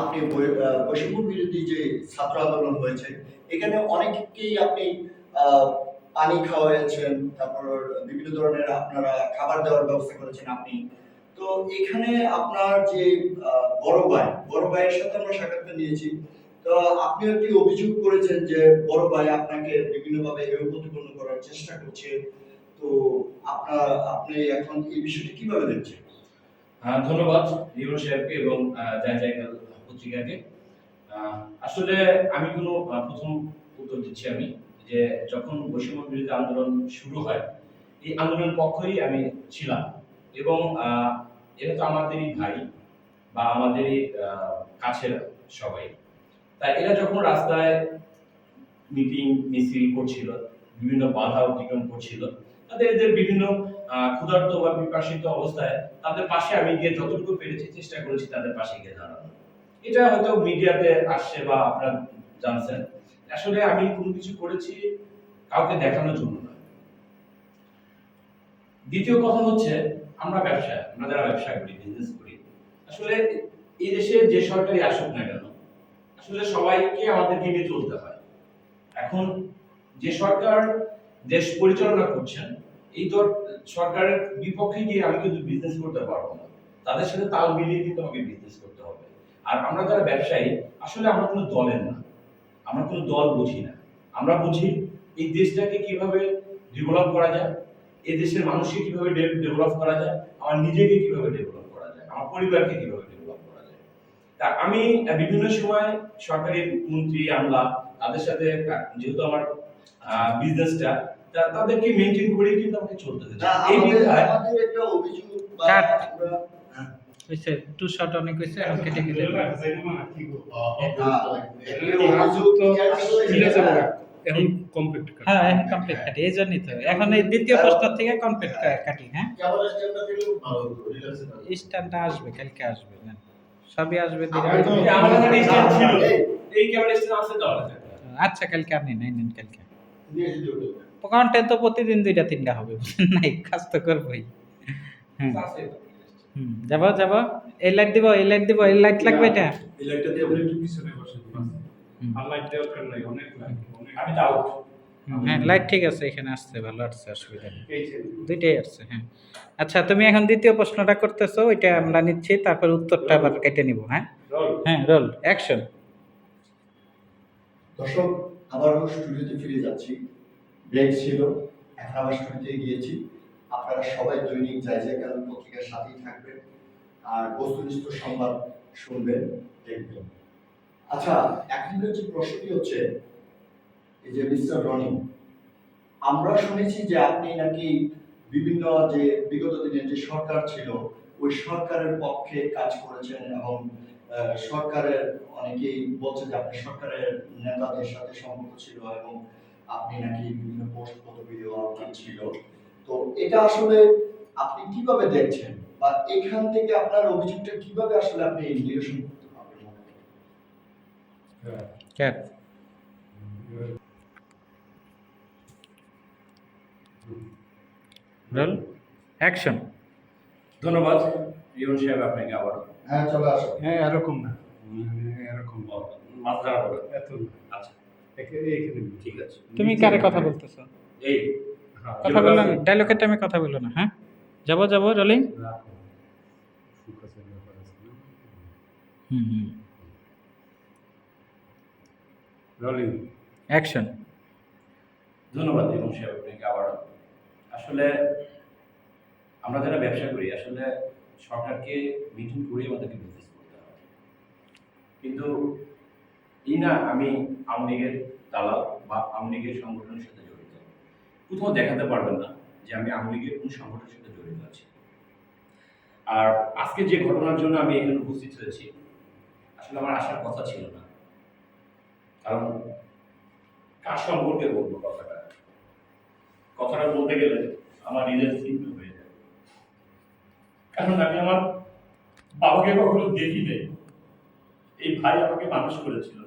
আপনি বৈষম্য বিরোধী যে ছাত্র আন্দোলন হয়েছে, এখানে অনেককেই আপনি পানি খাওয়াইছেন তারপর বিভিন্ন ধরনের আপনারা খাবার দেওয়ার ব্যবস্থা করেছেন আপনি। তো এখানে আপনার যে বড় ভাই, বড় ভাইয়ের সাথে আমরা সাক্ষাৎকার নিয়েছি। তো আপনি একটি অভিযোগ করেছেন যে, বড় ভাই আপনাকে বিভিন্নভাবে প্রতিপন্ন করার চেষ্টা করছে। তো আপনার, আপনি এখন এই বিষয়টি কীভাবে দেখছেন? ধন্যবাদ রিবন সাহেবকে এবং জয় জয়কাল পত্রিকাকে। আসলে আমি কোনো প্রথম উত্তর দিচ্ছি আমি যে যখন বৈষম্য বিরোধী আন্দোলন শুরু হয়, এই আন্দোলনের পক্ষেই আমি ছিলাম। এবং এরা তো আমাদেরই ভাই বা আমাদেরই কাছের সবাই। তাই এরা যখন রাস্তায় মিটিং, মিছিল করছিল, বিভিন্ন বাধা অতিক্রম করছিল তাদের এদের বিভিন্ন ক্ষুধার্ত বা বিপাসিত অবস্থায় তাদের পাশে আমি গিয়ে যতটুকু পেরেছি চেষ্টা করেছি তাদের পাশে গিয়ে দাঁড়ানো এটা হয়তো মিডিয়াতে আসছে বা আপনারা জানছেন। আসলে আমি কোনো কিছু করেছি কাউকে দেখানোর জন্য না। দ্বিতীয় কথা হচ্ছে, আমরা ব্যবসা আমরা যারা ব্যবসা করি বিজনেস করি, আসলে এই দেশে যে সরকারি আসুক না কেন, আসলে সবাইকে আমাদেরকে নিয়ে চলতে হয়। এখন যে সরকার দেশ পরিচালনা করছেন এই তো সরকারের বিপক্ষে গিয়ে আমি কিন্তু বিজনেস করতে পারব না। তাদের সাথে তাল মিলিয়ে কিন্তু আমাকে বিজনেস করতে হবে। আর আমরা যারা ব্যবসায়ী, আসলে আমরা কোনো দলের না। আমরা কোনো দল বুঝি না। আমরা বুঝি এই দেশটাকে কীভাবে ডেভেলপ করা যায়, এই দেশের মানুষকে কীভাবে ডেভেলপ করা যায়, আমার নিজেকে কীভাবে ডেভেলপ করা যায়, আমার পরিবারকে কীভাবে ডেভেলপ করা যায়। তা আমি বিভিন্ন সময় সরকারি মন্ত্রী, আমলা, তাদের সাথে যেহেতু আমার বিজনেসটা তাদেরকে মেনটেন করেই কিন্তু আমাকে চলতে হচ্ছে এই আমাদের আমাদের একটা অভিযোগ বা কাট। আমরা টু শট অনেক হয়েছে এখন কেটে কেটে তো। এখন কমপ্লিট হ্যাঁ এখন কমপ্লিট কাটি এই জন্যই তো এখন এই দ্বিতীয় প্রশ্ন থেকে কমপ্লিট কাটি হ্যাঁ। স্ট্যান্ডটা আসবে কালকে আসবে না সবই আসবে ধীরে ধীরে। আমার কাছে স্ট্যান্ড ছিল এই, ক্যামেরা স্ট্যান্ড আছে দেওয়া আচ্ছা কালকে আপনি নেই নেন কালকে। কন্টেন্ট তো প্রতিদিন দুইটা তিনটা হবে বুঝলেন নাই কাজ তো করবোই। হ্যাঁ যাব যাব। এই লাইট দিব এই লাইট দিব এই লাইট লাগবে এটা? এই লাইটটা দিয়ে আপনি একটু পিছনে। আর লাইট দরকার নাই অনেক লাইট আমি হ্যাঁ লাইট ঠিক আছে এখানে আসছে ভালো আসছে অসুবিধা নেই। দুইটাই আসছে হ্যাঁ। আচ্ছা তুমি এখন দ্বিতীয় প্রশ্নটা করতেছো ওইটা আমরা নিচ্ছি তারপর উত্তরটা আবার কেটে নিব হ্যাঁ? হ্যাঁ রোল অ্যাকশন দর্শক আবারও স্টুডিওতে ফিরে যাচ্ছি। ব্রেক ছিল, এখন আবার স্টুডিওতে গিয়েছি। আপনারা সবাই দৈনিক যাই যাই কারণ পত্রিকার সাথেই থাকবেন আর বস্তুনিষ্ঠ সংবাদ শুনবেন, দেখবেন। আচ্ছা এখনকার যে প্রশ্নটি হচ্ছে, এই যে মিস্টার রনি, আমরা শুনেছি যে আপনি নাকি বিভিন্ন যে বিগত দিনে যে সরকার ছিল, ওই সরকারের পক্ষে কাজ করেছেন এবং সরকারের অনেকেই বলছে যে আপনি সরকারের নেতাদের সাথে সম্পর্ক ছিল এবং আপনি নাকি বিভিন্ন পোস্ট পদবিও আপনার ছিল তো এটা আসলে আপনি কীভাবে দেখছেন? বা এখান থেকে আপনার অভিযোগটা কীভাবে আসলে আপনি নিরসন করতে পারবেন? ক্যাট রোল অ্যাকশন ধন্যবাদ। রিবন সাহেব আপনাকে আবারও হ্যাঁ চলে আসো হ্যাঁ এরকম না। এরকম মাত্রা এত আচ্ছা। ঠিক আছে। তুমি কারে কথা বলতেছো? এই হ্যাঁ কথা বলো না ডায়লগের টাইমে কথা বলো না হ্যাঁ? যাব যাব rolling hmm hmm. Rolling action ধন্যবাদ রিবন সাহেব আপনাকে আবারও। আসলে আমরা যারা ব্যবসা করি আসলে সরকারকে মিটিং করে আমাদেরকে বিজনেস করতে হয়। কিন্তু এই না আমি আওয়ামী লীগের দালাল বা আওয়ামী লীগের সংগঠনের সাথে জড়িত। কোথাও দেখাতে পারবেন না যে আমি আওয়ামী লীগের কোন সংগঠনের সাথে জড়িত আছি। আর আজকে যে ঘটনার জন্য আমি এখানে উপস্থিত হয়েছি, আসলে আমার আসার কথা ছিল না। কারণ কার সম্পর্কে বলব কথাটা? কথাটা বলতে গেলে আমার নিজের চিন্তা হয়ে যায়। কারণ আমি আমার বাবাকে কখনো দেখি নেই এই ভাই আমাকে মানুষ করেছিল।